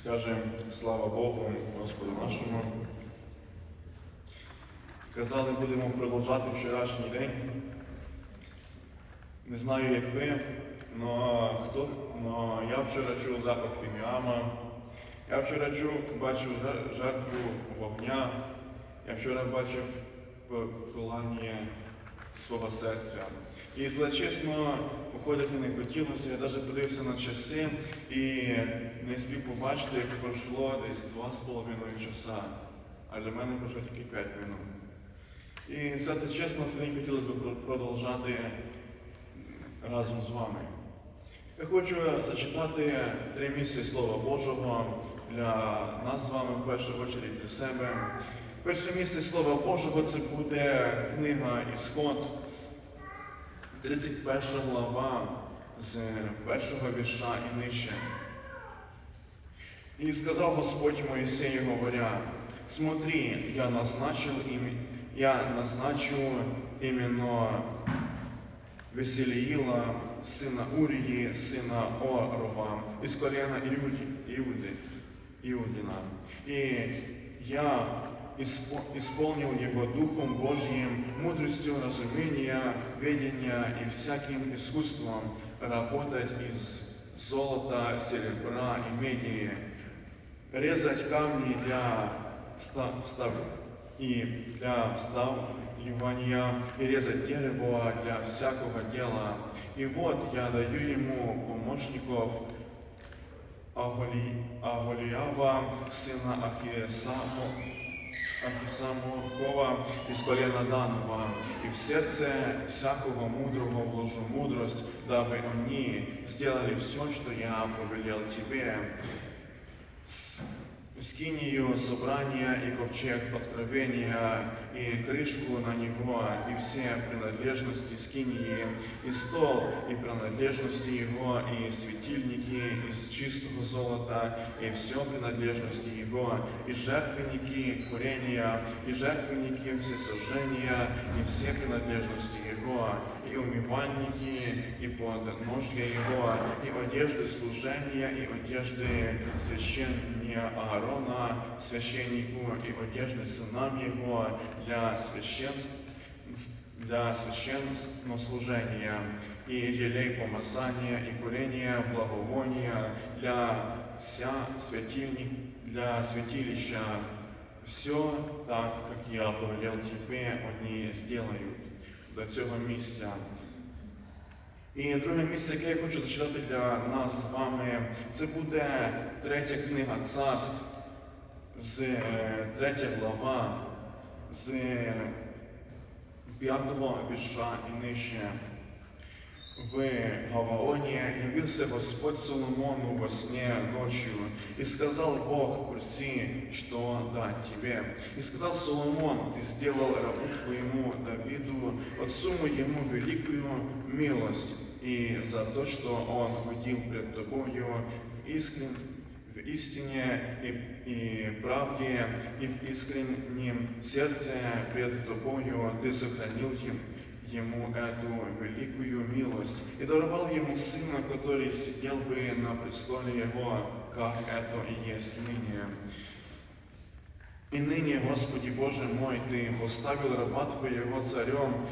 Скажемо слава Богу, Господу нашому. Казали, будемо продовжати вчорашній день. Не знаю, як ви, але хто, но я вчора чув запах фіміама. Я вчора чув, бачив жертву вогня. Я вчора бачив п- пилання свого серця. І, якщо чесно, уходити не хотілося. Я навіть подивився на часи і не спів побачити, як пройшло десь два з половиною часа. А для мене пройшло тільки 5 минут. І це чесно, це не хотілося б про- продовжати разом з вами. Я хочу зачитати три місця Слова Божого для нас з вами в першу чергу для себе. Перше місце Слова Божого це буде книга Ісход, 31 глава з першого вірша і нижче. И сказал Господь Моисею, говоря, смотри, я назначил им, я назначу именно Веселиила, сына Урии, сына Орова, из колена Иуди, Иуды, Иудина. И я испо- исполнил его Духом Божьим, мудростью разумения, ведения и всяким искусством работать из золота, серебра и меди, резать камни для вста- встав и для вставливания, и резать дерево для всякого дела. И вот я даю ему помощников Аголи, Аголиава, сына Ахиесаму, самого из колена Данова, и в сердце всякого мудрого вложу мудрость, дабы они сделали все, что я повелел тебе. Скинию собрания и ковчег откровения, и крышку на него, и все принадлежности скинии, и стол, и принадлежности его, и светильники из чистого золота, и все принадлежности его, и жертвенники курения, и жертвенники всесожжения, и все принадлежности его, и умывальники, и подножья его, и одежды служения, и одежды священия Аарона, священнику, и одежды сынам его для священства для священнослужения и елей помазания и курения благовония для вся святильник, для святилища. Все так, как я повелел тебе, они сделают до цього місця. І друге місце, яке я хочу зачитати для нас з вами, це буде третя книга царств, з е, третя глава, з пятого вірша і нижче. В Гаваоне явился Господь Соломону во сне ночью, и сказал Бог, проси, что дать тебе. И сказал Соломон, ты сделал рабу твоему Давиду, отцу моему великую милость, и за то, что он ходил пред тобою в искрен в истине и, и правде, и в искреннем сердце пред Тобою ты сохранил им, ему эту великую милость и даровал ему сына, который сидел бы на престоле его, как это и есть ныне. И ныне, Господи Боже мой, Ты поставил раба Твоего царем,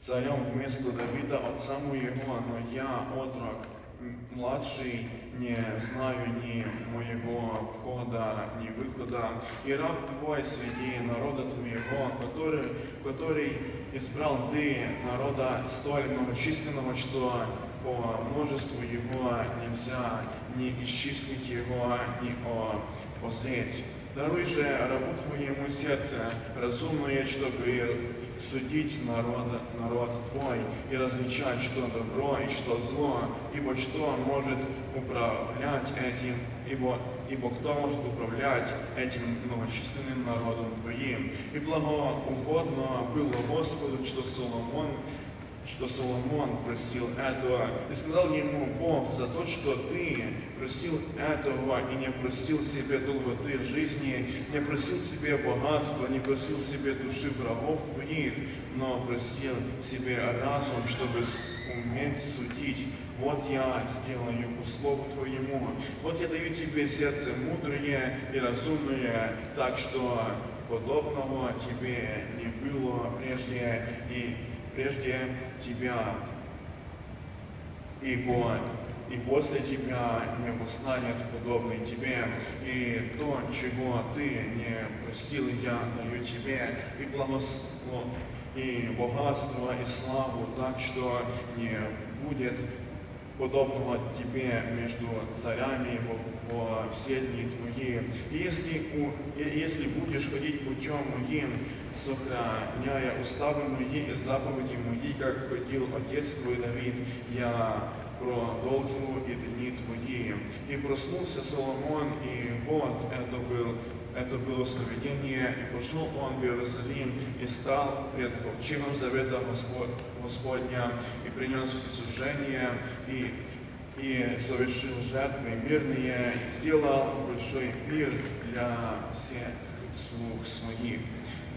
царем вместо Давида, отца моего, но я, отрок, м- младший, не знаю ни моего входа, ни выхода, и раб Твой среди народа Твоего, который, который избрал Ты, народа столь многочисленного, что по множеству его нельзя ни исчислить его, ни о, озреть. Даруй же рабу Твоему сердце разумное, чтобы судить народ, народ Твой и различать, что добро и что зло, ибо что может управлять этим, ибо, ибо кто может управлять этим многочисленным народом Твоим. И благоугодно было Господу, что Соломон что Соломон просил этого, и сказал ему Бог за то, что ты просил этого и не просил себе долготы жизни, не просил себе богатства, не просил себе души врагов твоих, но просил себе разум, чтобы уметь судить. вот я сделаю по Твоему, вот я даю Тебе сердце мудрое и разумное, так что подобного Тебе не было прежде, и прежде Тебя. Ибо и после тебя не восстанет подобный тебе, и то, чего ты не просил, я даю тебе, и благослов, и богатство, и славу, так что не будет подобного тебе между царями во, во все дни твои. И если, у- и если будешь ходить путем моим, сохраняя уставы мои и заповеди мои, как ходил отец твой Давид, я продолжу и дни твои. И проснулся Соломон, и вот это был это было сновидение, и пошел он в Иерусалим, и стал пред ковчегом завета Господь, Господня, и принес все суждения, и, и совершил жертвы мирные, и сделал большой пир для всех слуг своих.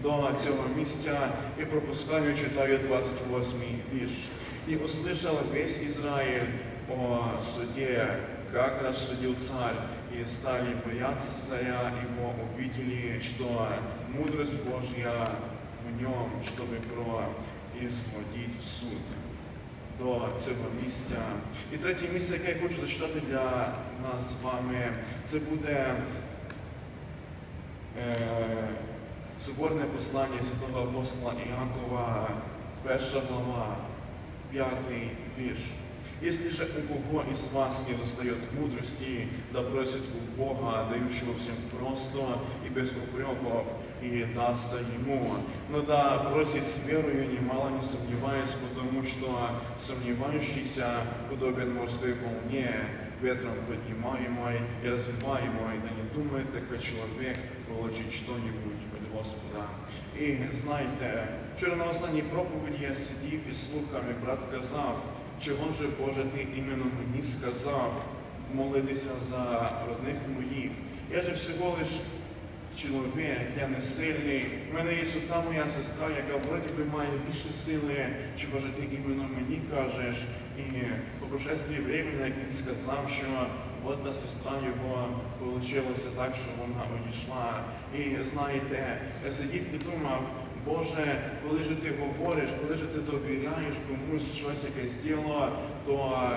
До цього місця і пропускаю, читаю 28 вірш. И услышал весь Израиль о суде, как рассудил царь, и стали бояться царя, ибо увидели, что мудрость Божья в нем, чтобы производить суд. До цього місця. І третє місце, яке я хочу зачитати для нас з вами, це буде е, соборне послання святого апостола Іакова, перша глава, пятый вірш. Если же у кого из вас не достает мудрости, да просит у Бога, дающего всем просто и без упреков, и дастся ему. Но да просит с верою, немало не сомневаясь, потому что сомневающийся подобен морской волне, ветром поднимаемой и развиваемой, да не думает такой человек получить что-нибудь от Господа. І знаєте, вчора на останній проповіді я сидів і слухав, і брат казав, чого же Боже ти іменно мені сказав молитися за родних моїх. Я же всього лиш чоловік, я не сильний. У мене є одна моя сестра, яка вроді би має більше сили, чи може ти іменно мені кажеш. І по прошествии времени, як він сказав, що от та сестра його вийшло так, що вона одійшла. І знаєте, сидів і думав, Боже, коли ж ти говориш, коли ж ти довіряєш комусь щось якесь діло, то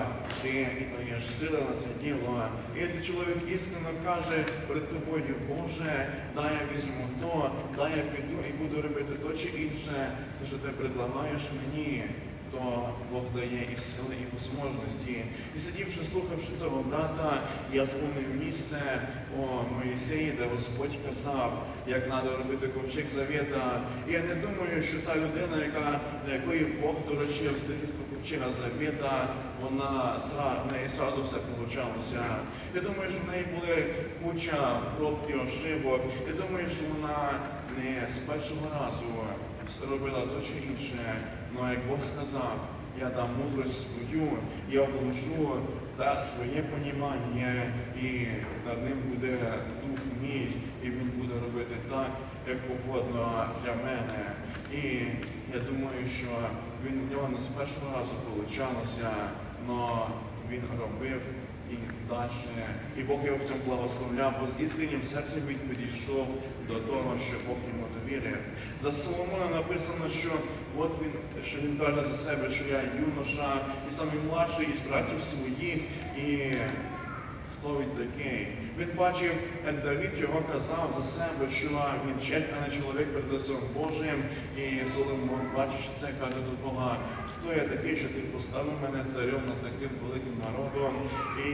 ти і даєш сили на це діло. І якщо чоловік істинно каже перед тобою, Боже, дай я візьму то, дай я піду і буду робити то чи інше, то що ти предлагаєш мені, то Бог дає і сили, і можливості. І сидівши, слухавши того брата, я згадав місце о Моїсеї, де Господь казав, як треба робити ковчег завіта. І я не думаю, що та людина, яка, для якої Бог доручив строїтельство ковчега завіта, вона в неї зразу все получалося. Я думаю, що в неї були куча проб і ошибок. Я думаю, що вона не з першого разу робила то чи інше. Ну як Бог сказав, я дам мудрость свою, я вложу та своє понімання, і над ним буде дух мій, і він буде робити так, як угодно для мене. І я думаю, що він в нього не з першого разу получалося, але він робив і далі. І Бог його в цьому благословляв, бо з іскреннім серцем він підійшов до того, що Бог йому довірив. За Соломона написано, що от він, що він каже за себе, що я юноша і самий младший із братів своїх, і хто він такий. Він бачив, як Давид його казав за себе, що він честь, а не чоловік перед лицем Божим. І Соломон, бачиш це, каже до Бога, хто я такий, що ти поставив мене царем над таким великим народом, і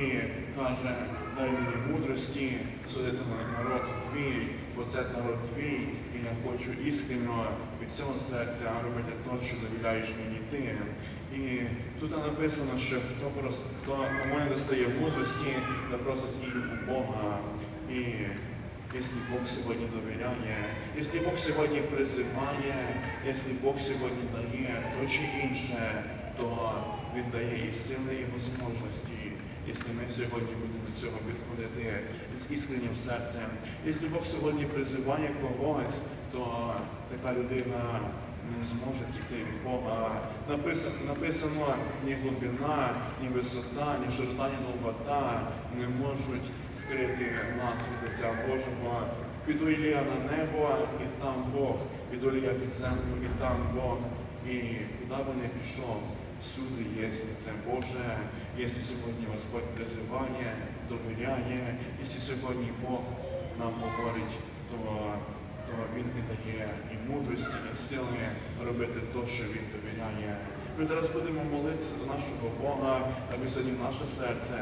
каже, дай мені мудрості судити на народ твій, бо це народ твій, і я хочу іскренно від всього серця робити те, що довіряєш мені ти. І тут написано, що хто прос, хто кому не достає мудрості, да просить її у Бога. І якщо Бог сьогодні довіряє, якщо Бог сьогодні призиває, якщо Бог сьогодні дає то чи інше, Він дає і сили, і можливості. Якщо ми сьогодні будемо до цього підходити з іскреннім серцем, якщо Бог сьогодні призиває когось, то така людина не зможе втікти від Бога. Написано, написано ні глибина, ні висота, ні широта, ні довгота не можуть скрити нас від лиця Божого. Піду Ілія на небо, і там Бог. Піду Ілія під землю, і там Бог. І куди би не пішов, всюди є лице Боже. Якщо сьогодні Господь призиває, довіряє, якщо сьогодні Бог нам говорить, то, то Він і дає і мудрості, і сили робити те, що Він довіряє. Ми зараз будемо молитися до нашого Бога, аби сьогодні наше серце,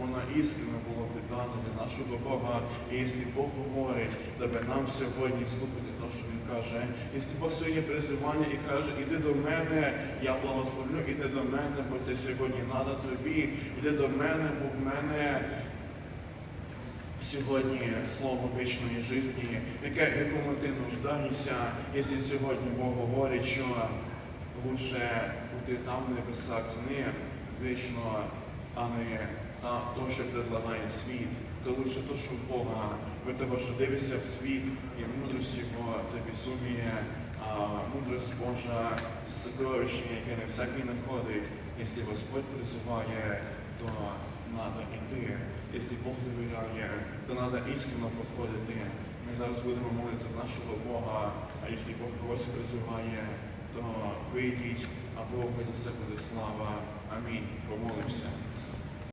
воно іскренне було віддано до нашого Бога. І якщо Бог говорить, аби нам сьогодні слухати що Він каже, якщо Бог сьогодні призивання і каже, іди до мене, я благословлю, іди до мене, бо це сьогодні треба тобі, іди до мене, бо в мене сьогодні слово вічної житті, яке, в якому ти нуждаєшся, якщо сьогодні Бог говорить, що лучше бути там в небесах з ним вічно, а не та, то, що предлагає світ, то лучше то, що в Бога, бо того, що дивишся в світ, і мудрість його це безуміє, мудрость Божа це сокровище, яке не всякий знаходить. Якщо Господь призиває, то треба йти. Якщо Бог довіряє, то треба іскренно підходити. Ми зараз будемо молитися в нашого Бога, а якщо Бог когось призиває, то вийдіть, а Богу за все буде слава. Амінь. Помолимося.